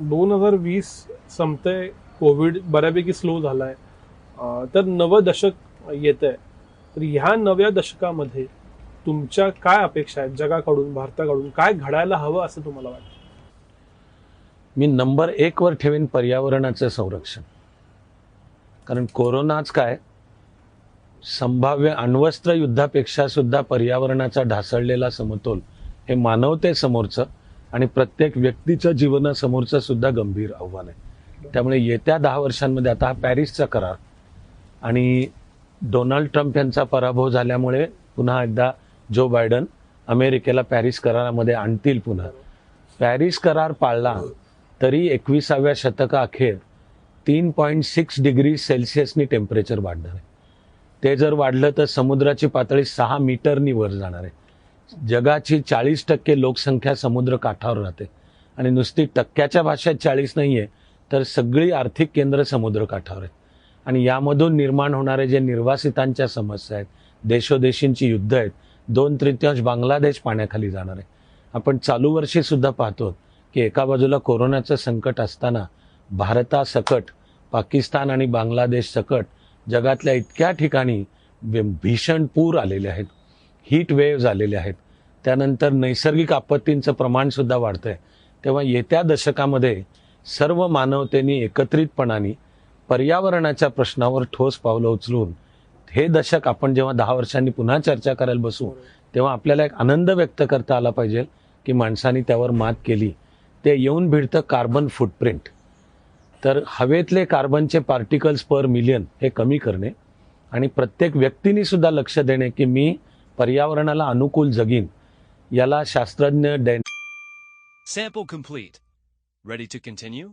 दोन हजार वीस संपतंय कोविड बऱ्यापैकी स्लो झालाय. आहे तर नवं दशक येत आहे तर ह्या नव्या दशकामध्ये तुमच्या काय अपेक्षा आहेत जगाकडून भारताकडून? काय घडायला हवं असं तुम्हाला वाटतं? मी नंबर एक वर ठेवेन पर्यावरणाचं संरक्षण. कारण कोरोनाच काय? संभाव्य अण्वस्त्र युद्धापेक्षा सुद्धा पर्यावरणाचा ढासळलेला समतोल हे मानवते समोरचं आणि प्रत्येक व्यक्तीच्या जीवनासमोरचं सुद्धा गंभीर आव्हान आहे. त्यामुळे येत्या दहा वर्षांमध्ये आता हा पॅरिसचा करार आणि डोनाल्ड ट्रम्प यांचा पराभव झाल्यामुळे पुन्हा एकदा जो बायडन अमेरिकेला पॅरिस करारामध्ये आणतील पुन्हा. पॅरिस करार पाळला तरी एकविसाव्या शतकाअखेर तीन पॉईंट सिक्स डिग्री सेल्सिअसनी टेम्परेचर वाढणार आहे. ते जर वाढलं तर समुद्राची पातळी सहा मीटरनी वर जाणार आहे. जगाची चाळीस टक्के लोकसंख्या समुद्र काठावर राहते. आणि नुसती टक्क्याच्या भाषेत चाळीस नाही आहे तर सगळी आर्थिक केंद्र समुद्र काठावर आहेत. आणि यामधून निर्माण होणारे जे निर्वासितांच्या समस्या आहेत देशोदेशींची युद्ध आहेत दोन तृतीयांश बांगलादेश पाण्याखाली जाणार आहे. आपण चालू वर्षी सुद्धा पाहतो की एका बाजूला कोरोनाचं संकट असताना भारतासकट पाकिस्तान आणि बांगलादेश सकट जगातल्या इतक्या ठिकाणी भीषण पूर आलेले आहेत. हीट वेव्ह आलेले आहेत. त्यानंतर नैसर्गिक आपत्तींचं प्रमाणसुद्धा वाढतं आहे तेव्हा येत्या दशकामध्ये सर्व मानवतेने एकत्रितपणाने पर्यावरणाच्या प्रश्नावर ठोस पावलं उचलून हे दशक आपण जेव्हा दहा वर्षांनी पुन्हा चर्चा करायला बसू तेव्हा आपल्याला एक आनंद व्यक्त करता आला पाहिजे की माणसाने त्यावर मात केली. ते येऊन भिडतं कार्बन फुटप्रिंट तर हवेतले कार्बनचे पार्टिकल्स पर मिलियन हे कमी करणे आणि प्रत्येक व्यक्तीने सुद्धा लक्ष देणे की मी पर्यावरणाला अनुकूल जगीन याला शास्त्रज्ञ डेन सॅपो कंप्लीट रेडी टू कंटिन्यू